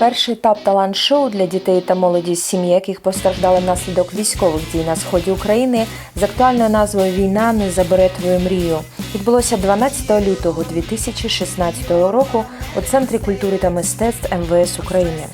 Перший етап талант-шоу для дітей та молоді з сім'ї, яких постраждали внаслідок військових дій на сході України з актуальною назвою Війна не забере твою мрію відбулося 12 лютого 2016 року у Центрі культури та мистецтв МВС України.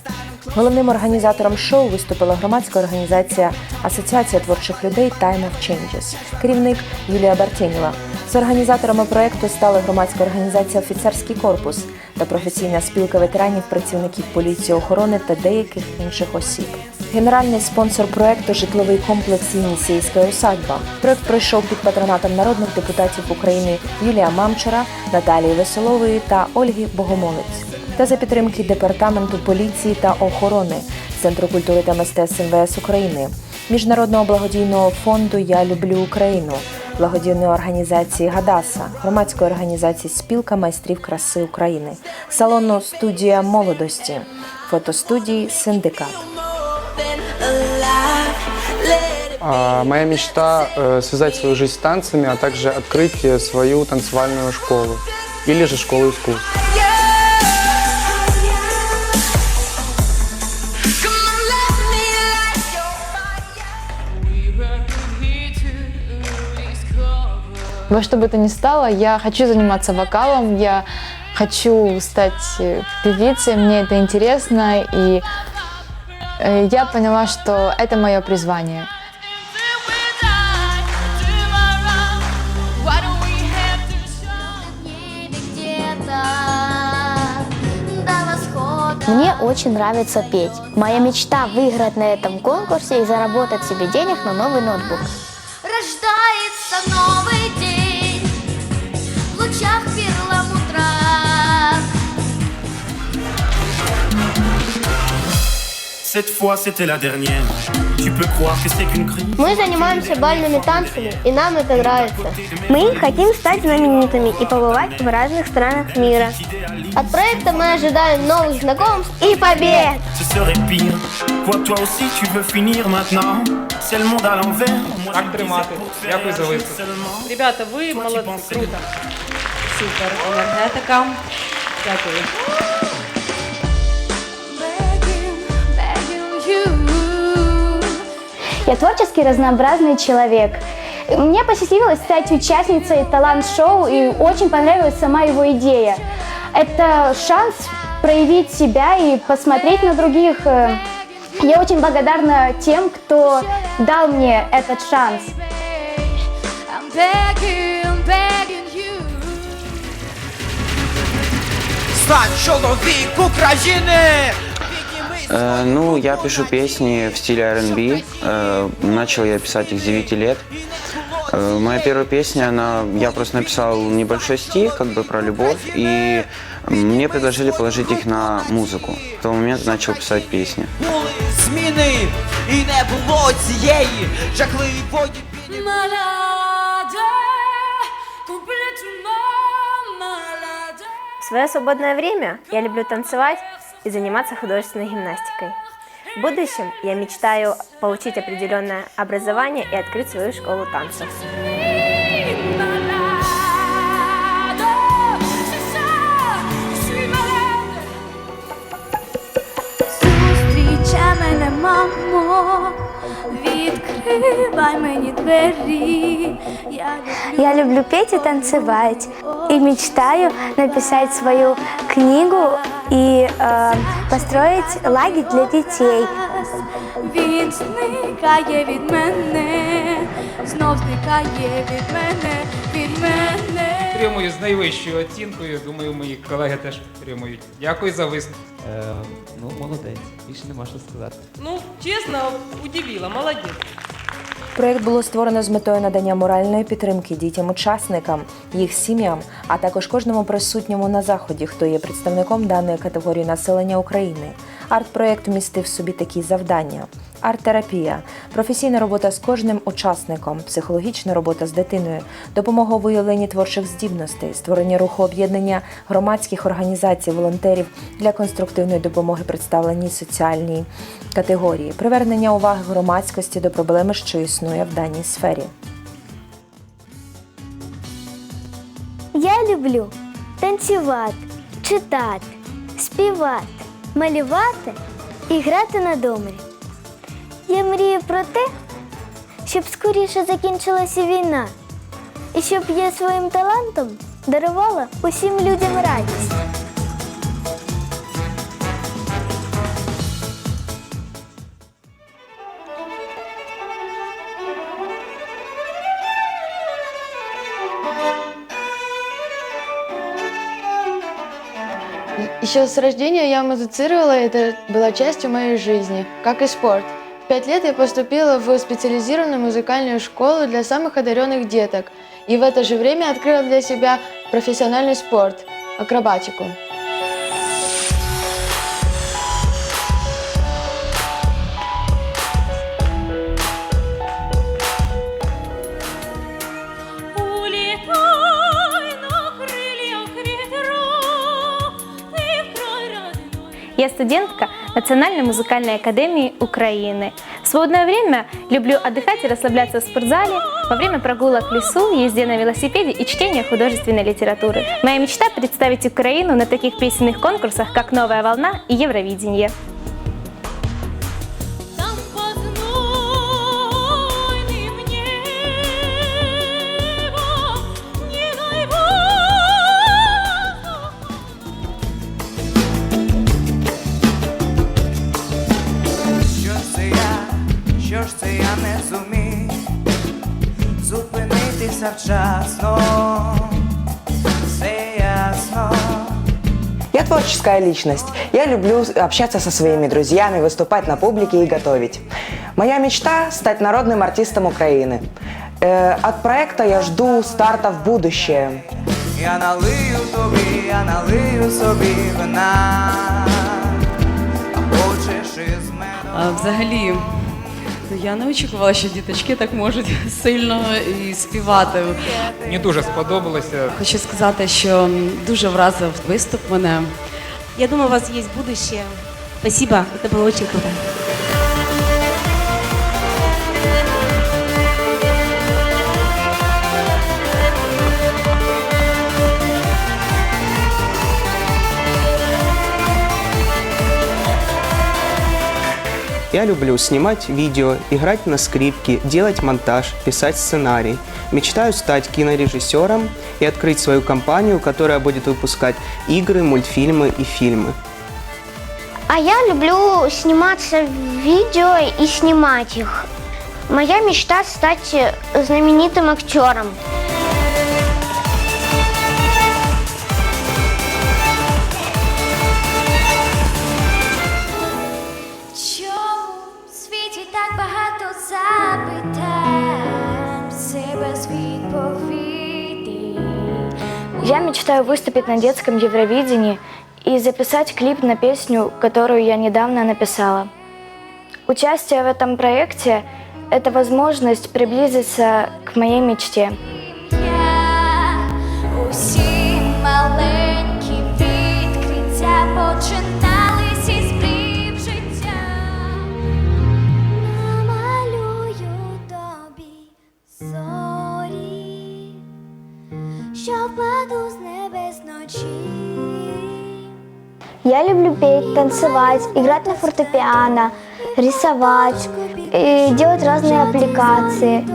Головним організатором шоу виступила громадська організація Асоціація творчих людей Time of Changes, керівник Юлія Бартєнєва. З організаторами проекту стали громадська організація Офіцерський корпус та професійна спілка ветеранів, працівників поліції, охорони та деяких інших осіб. Генеральний спонсор проекту житловий комплекс Єнісейська усадьба. Проект пройшов під патронатом народних депутатів України Юлія Мамчура, Наталії Веселової та Ольги Богомолець та за підтримки департаменту поліції та охорони Центру культури та мистецтв МВС України, Міжнародного благодійного фонду Я люблю Україну, благодійної організації Гадаса, громадської організації Спілка майстрів краси України, салону Студія молодості, фотостудії Синдикат. А, Моя мечта э, связать свою жизнь с танцами, а также открыть э, свою танцевальную школу или же школу искусств. Во что бы то ни стало, я хочу заниматься вокалом, я хочу стать э, певицей, мне это интересно, и э, я поняла, что это мое призвание. Мне очень нравится петь. Моя мечта выиграть на этом конкурсе и заработать себе денег на новый ноутбук. Cette fois c'était la dernière. Tu peux croire que c'est qu'une crise. Мы занимаемся бальными танцами, и нам это нравится. Мы хотим стать знаменитыми и побывать в разных странах мира. От проекта мы ожидаем новых знакомств и побед! Ce serait pire. Quoi, toi aussi tu veux finir maintenant C'est le monde à l'envers. Moi, Так тримати. Дякую за plaisir виступ. seulement. Ребята, ви молодці, круто. Супер, енергетика. Дякую. Я творчески разнообразный человек. Мне посчастливилось стать участницей талант-шоу, и очень понравилась сама его идея. Это шанс проявить себя и посмотреть на других. Э, Я очень благодарна тем, кто дал мне этот шанс. Стань чоловік України! Э, ну, я пишу песни в стиле R&B. Э, начал я писать их с 9 лет. Э, моя первая песня, она, я просто написал небольшой стих, как бы про любовь, и мне предложили положить их на музыку. В тот момент начал писать песни. Були зміни, і не було цієї жахливої біди. Malade Complètement malade В свое свободное время я люблю танцевать и заниматься художественной гимнастикой. В будущем я мечтаю получить определенное образование и открыть свою школу танцев. Мамо Відкривай мені двері Я люблю петь и танцевать. И мечтаю написать свою книгу и э, построить лагерь для детей. вас. Він зникає від мене, знов зникає від мене, від мене. Отримую з найвищою оцінкою. Думаю, мої колеги теж отримують. Дякую за виступ. Е, ну, молодець, більше нема що сказати. Ну, чесно, удивила, молодець. Проект було створено з метою надання моральної підтримки дітям-учасникам, їх сім'ям, а також кожному присутньому на заході, хто є представником даної категорії населення України. Арт-проект містив в собі такі завдання: арт-терапія, професійна робота з кожним учасником, психологічна робота з дитиною, допомога у виявленні творчих здібностей, створення руху об'єднання громадських організацій, волонтерів для конструктивної допомоги представленій соціальній категорії, привернення уваги громадськості до проблеми, що існує в даній сфері. Я люблю танцювати, читати, співати, малювати і грати на домрі. Я мрію про те, щоб скоріше закінчилася війна, і щоб я своїм талантом дарувала усім людям радість. Еще с рождения я музицировала, это была частью моей жизни, как и спорт. В пять лет я поступила в специализированную музыкальную школу для самых одаренных деток и в это же время открыла для себя профессиональный спорт – акробатику. Я студентка Национальной музыкальной академии Украины. В свободное время люблю отдыхать и расслабляться в спортзале, во время прогулок в лесу, езде на велосипеде и чтения художественной литературы. Моя мечта – представить Украину на таких песенных конкурсах, как «Новая волна» и «Евровидение». творческая личность. Я люблю общаться со своими друзьями, выступать на публике и готовить. Моя мечта – стать народным артистом Украины. Э, от проекта я жду старта в будущее. Я налию тобі, я налию собі вина, а хочеш із мене. А, взагалі, ну, я не очікувала, що діточки так можуть сильно і співати. Мені дуже сподобалося. Хочу сказати, що м, дуже вразив виступ мене. Я думаю, у вас есть будущее. Спасибо, это было очень круто. Я люблю снимать видео, играть на скрипке, делать монтаж, писать сценарий. Мечтаю стать кинорежиссером и открыть свою компанию, которая будет выпускать игры, мультфильмы и фильмы. А я люблю сниматься в видео и снимать их. Моя мечта стать знаменитым актером. Мечтаю выступить на детском Евровидении и записать клип на песню, которую я недавно написала. Участие в этом проекте – это возможность приблизиться к моей мечте. Я усі маленькі Я люблю петь, танцевать, играть на фортепиано, рисовать, и делать разные аппликации.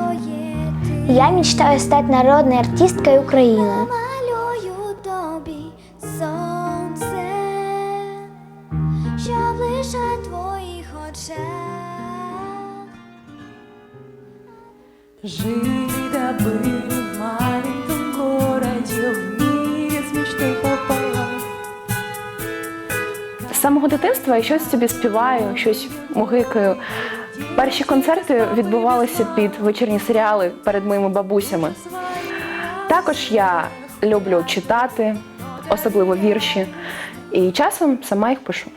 Я мечтаю стать народной артисткой Украины. Намалюю тобі сонце, що лише твоїх очах. Жить бы в З самого дитинства я щось собі співаю, щось мугикаю. Перші концерти відбувалися під вечірні серіали перед моїми бабусями. Також я люблю читати, особливо вірші, і часом сама їх пишу.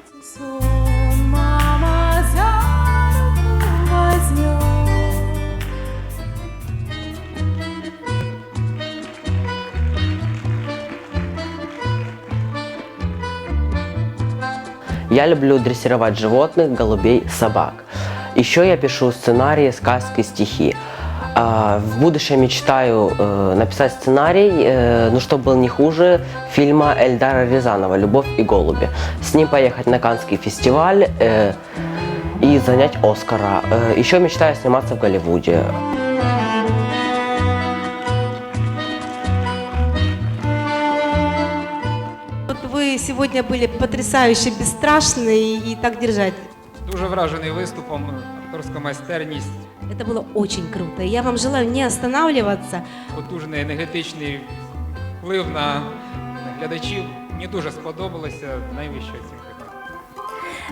Я люблю дрессировать животных, голубей, собак. Еще я пишу сценарии, сказки, стихи. А, В будущем мечтаю э, написать сценарий, э, ну чтобы был не хуже фильма Эльдара Рязанова «Любовь и голуби». С ним поехать на Каннский фестиваль э, и занять Оскара. Еще мечтаю сниматься в Голливуде. сегодня были потрясающе бесстрашны и, и так держать. Дуже вражений виступом, акторська майстерність, Это было очень круто. И Я вам желаю не останавливаться. потужний енергетичний вплив на глядачів. Мені дуже сподобалося найвища оцінка.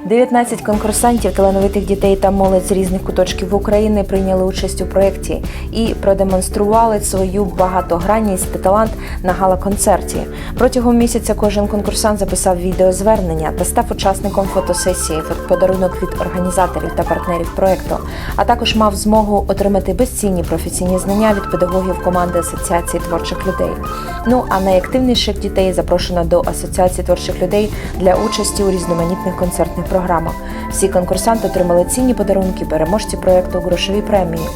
19 конкурсантів, талановитих дітей та молодь з різних куточків України прийняли участь у проєкті і продемонстрували свою багатогранність та талант на гала-концерті. Протягом місяця кожен конкурсант записав відеозвернення та став учасником фотосесії подарунок від організаторів та партнерів проєкту, а також мав змогу отримати безцінні професійні знання від педагогів команди Асоціації творчих людей. Ну а найактивніших дітей запрошено до Асоціації творчих людей для участі у різноманітних концертних програмах. Всі конкурсанти отримали цінні подарунки, переможці проєкту грошові премії.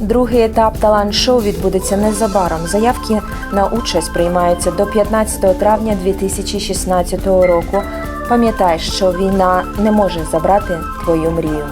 Другий етап талант-шоу відбудеться незабаром. Заявки на участь приймаються до 15 травня 2016 року. Пам'ятай, що війна не може забрати твою мрію.